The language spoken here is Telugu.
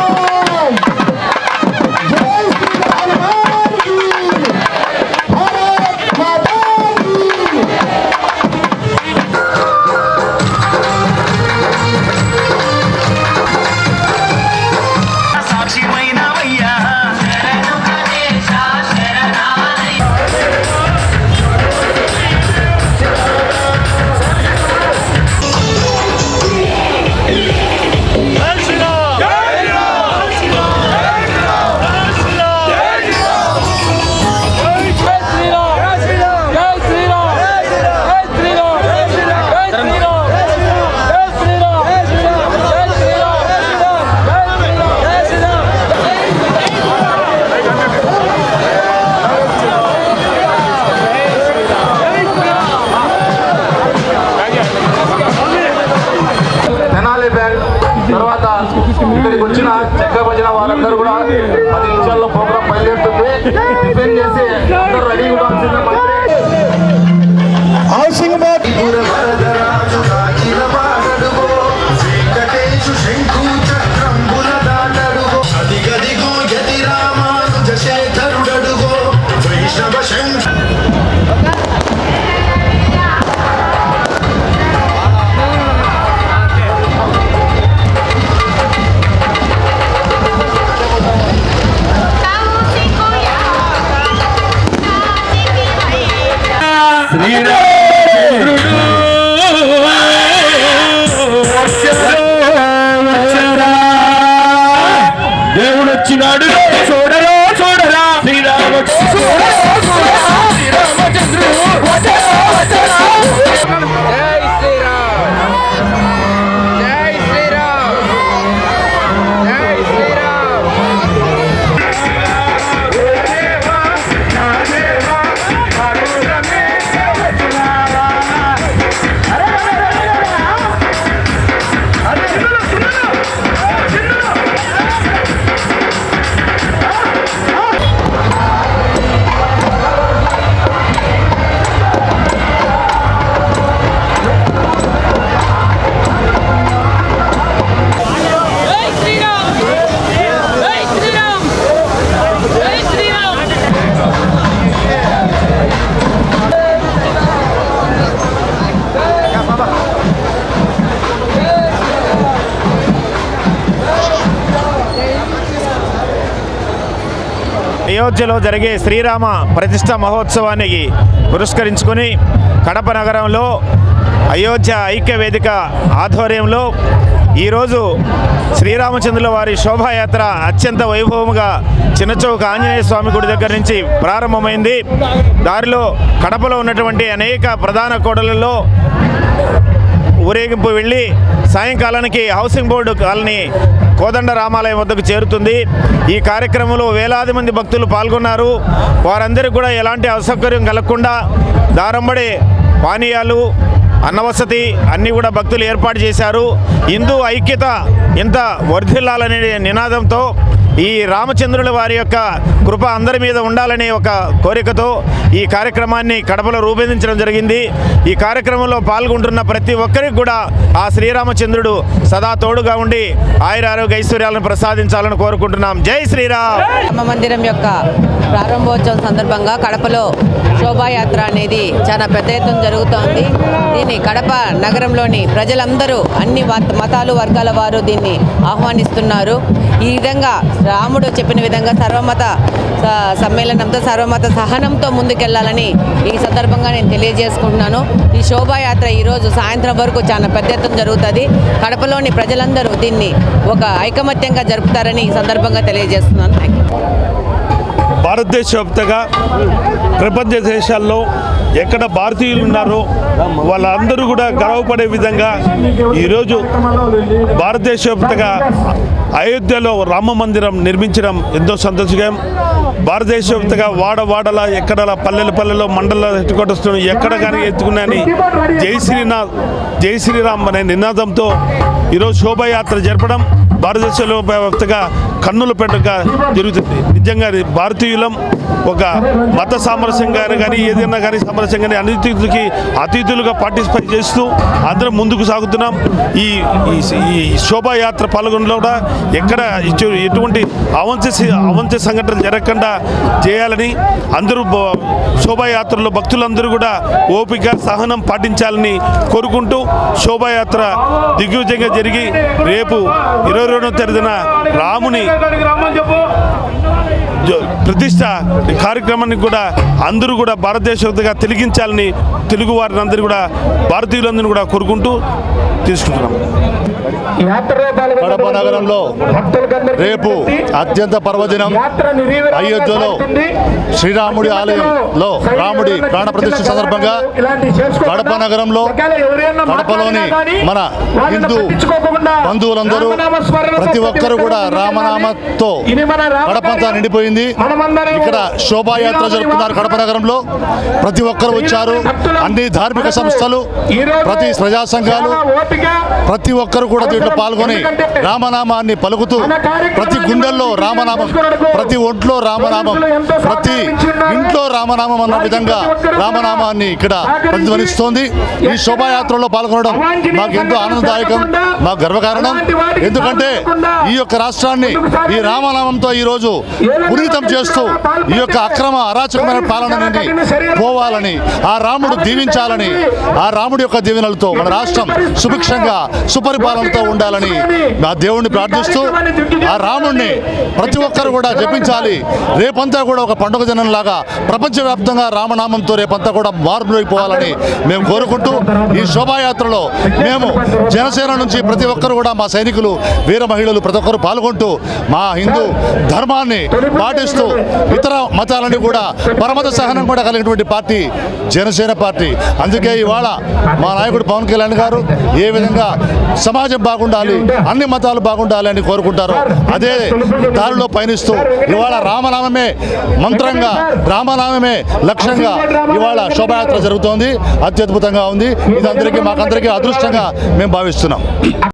Oh! వారందరూ కూడా పది నిమిషాల్లో ప్రోగ్రామ్ బయలుదేరుతుంది. టిఫిన్ చేసి అందరూ రెడీ ఉండాల్సిందే ¡Mira! అయోధ్యలో జరిగే శ్రీరామ ప్రతిష్ట మహోత్సవానికి పురస్కరించుకొని కడప నగరంలో అయోధ్య ఐక్య వేదిక ఆధ్వర్యంలో ఈరోజు శ్రీరామచంద్రుల వారి శోభాయాత్ర అత్యంత వైభవముగా చిన్నచౌక ఆంజనేయ స్వామి గుడి దగ్గర నుంచి ప్రారంభమైంది. దారిలో కడపలో ఉన్నటువంటి అనేక ప్రధాన కోడలలో ఊరేగింపు వెళ్ళి సాయంకాలానికి హౌసింగ్ బోర్డు కాలనీ కోదండ రామాలయం వద్దకు చేరుతుంది. ఈ కార్యక్రమంలో వేలాది మంది భక్తులు పాల్గొన్నారు. వారందరికీ కూడా ఎలాంటి అసౌకర్యం కలగకుండా దారంబడి పానీయాలు అన్నవసతి అన్నీ కూడా భక్తులు ఏర్పాటు చేశారు. హిందూ ఐక్యత ఇంత వర్ధిల్లాలనే నినాదంతో ఈ రామచంద్రుల వారి యొక్క కృప అందరి మీద ఉండాలనే ఒక కోరికతో ఈ కార్యక్రమాన్ని కడపలో రూపొందించడం జరిగింది. ఈ కార్యక్రమంలో పాల్గొంటున్న ప్రతి ఒక్కరికి కూడా ఆ శ్రీరామచంద్రుడు సదా తోడుగా ఉండి ఆయుర ఆరోగ్య ఐశ్వర్యాలను ప్రసాదించాలని కోరుకుంటున్నాం. జై శ్రీరామ్! రామ మందిరం యొక్క ప్రారంభోత్సవం సందర్భంగా కడపలో శోభాయాత్ర అనేది చాలా పెద్ద ఎత్తున జరుగుతోంది. దీన్ని కడప నగరంలోని ప్రజలందరూ అన్ని మతాలు వర్గాల వారు దీన్ని ఆహ్వానిస్తున్నారు. ఈ విధంగా రాముడు చెప్పిన విధంగా సర్వమత స- సమ్మేళనంతో సర్వమత సహనంతో ముందుకెళ్ళాలని ఈ సందర్భంగా నేను తెలియజేసుకుంటున్నాను. ఈ శోభాయాత్ర ఈరోజు సాయంత్రం వరకు చాలా పెద్ద ఎత్తున జరుగుతుంది. కడపలోని ప్రజలందరూ దీన్ని ఒక ఐకమత్యంగా జరుపుతారని ఈ సందర్భంగా తెలియజేస్తున్నాను. థ్యాంక్ యూ భారతదేశ వ్యాప్తంగా ప్రపంచ దేశాల్లో ఎక్కడ భారతీయులు ఉన్నారో వాళ్ళందరూ కూడా గర్వపడే విధంగా ఈరోజు భారతదేశ వ్యాప్తంగా అయోధ్యలో రామ మందిరం నిర్మించడం ఎంతో సంతోషకరం. భారతదేశ వ్యాప్తంగా వాడ వాడల ఎక్కడ పల్లెల పల్లెలో మండల హెడ్ క్వార్టర్స్ ఎక్కడ కానీ ఎత్తుకున్నాయని జై శ్రీనాథ్ జై శ్రీరామ్ అనే నినాదంతో ఈరోజు శోభాయాత్ర జరపడం భారతదేశంలో వ్యాప్తంగా కన్నుల పెట్టుగా జరుగుతుంది నిజంగా భారతీయులం ఒక మత సామరస్యంగా కానీ ఏదైనా కానీ సామరస్యం కానీ అతిథులకి అతిథులుగా పార్టిసిపేట్ చేస్తూ అందరం ముందుకు సాగుతున్నాం. ఈ ఈ- శోభాయాత్ర పాల్గొనలో కూడా ఎక్కడ ఎటువంటి అవంచ అవంచ సంఘటనలు జరగకుండా చేయాలని అందరూ శోభాయాత్రలో భక్తులందరూ కూడా ఓపిక సహనం పాటించాలని కోరుకుంటూ శోభాయాత్ర దిగ్విజయంగా జరిగి రేపు ఇరవై రెండవ తేదీన రాముని ప్రతిష్ట కార్యక్రమాన్ని కూడా అందరూ కూడా భారతదేశంగా తిరిగించాలని తెలుగు వారిని అందరూ కూడా భారతీయులందరినీ కూడా కోరుకుంటూ తీసుకుంటున్నాం. కడప నగరంలో రేపు అత్యంత పర్వదినం అయోధ్యలో శ్రీరాముడి ఆలయంలో రాముడి ప్రాణ ప్రతిష్ఠ సందర్భంగా కడప నగరంలో కడపలోని మన హిందూ బంధువులందరూ ప్రతి ఒక్కరు కూడా రామనామతో కడపంతా నిండిపోయింది. ఇక్కడ శోభాయాత్ర జరుపుతున్నారు కడప నగరంలో. ప్రతి ఒక్కరు వచ్చారు. అన్ని ధార్మిక సంస్థలు ప్రతి ప్రజా సంఘాలు ప్రతి ఒక్కరు కూడా దీంట్లో పాల్గొని రామనామాన్ని పలుకుతూ ప్రతి గుండెల్లో రామనామం ప్రతి ఒంట్లో రామనామం ప్రతి ఇంట్లో రామనామం అన్న విధంగా రామనామాన్ని ఇక్కడ ప్రతిధ్వనిస్తోంది. ఈ శోభాయాత్రలో పాల్గొనడం మాకు ఎంతో ఆనందదాయకం మాకు గర్వకారణం. ఎందుకంటే ఈ యొక్క రాష్ట్రాన్ని ఈ రామనామంతో ఈరోజు పునీతం చేస్తూ ఈ యొక్క అక్రమ అరాచకమైన పాలన నుండి పోవాలని ఆ రాముడు దీవించాలని ఆ రాముడి యొక్క దీవెనలతో మన రాష్ట్రం సుభిక్షంగా సుపరిపాలనతో ఉండాలని ఆ దేవుణ్ణి ప్రార్థిస్తూ ఆ రాముణ్ణి ప్రతి ఒక్కరు కూడా జపించాలి. రేపంతా కూడా ఒక పండుగ దినంలాగా ప్రపంచవ్యాప్తంగా రామనామంతో రేపంతా కూడా మార్పులైపోవాలని మేము కోరుకుంటూ ఈ శోభాయాత్రలో మేము జనసేన నుంచి ప్రతి ఒక్కరు కూడా మా సైనికులు వీర మహిళలు ప్రతి ఒక్కరు పాల్గొంటూ మా హిందూ ధర్మాన్ని పాటిస్తూ ఇతర మతాలని కూడా పరమత సహనం కూడా కలిగినటువంటి పార్టీ జనసేన పార్టీ. అందుకే ఇవాళ మా నాయకుడు పవన్ కళ్యాణ్ గారు ఏ విధంగా సమాజం బాగుండాలి. అన్ని మతాలు బాగుండాలి అని కోరుకుంటారో. అదే దారిలో పయనిస్తూ ఇవాళ రామనామమే మంత్రంగా రామనామమే లక్ష్యంగా ఇవాళ శోభాయాత్ర జరుగుతోంది అత్యద్భుతంగా ఉంది. ఇది అందరికీ మాకందరికీ అదృష్టంగా మేము భావిస్తున్నాం.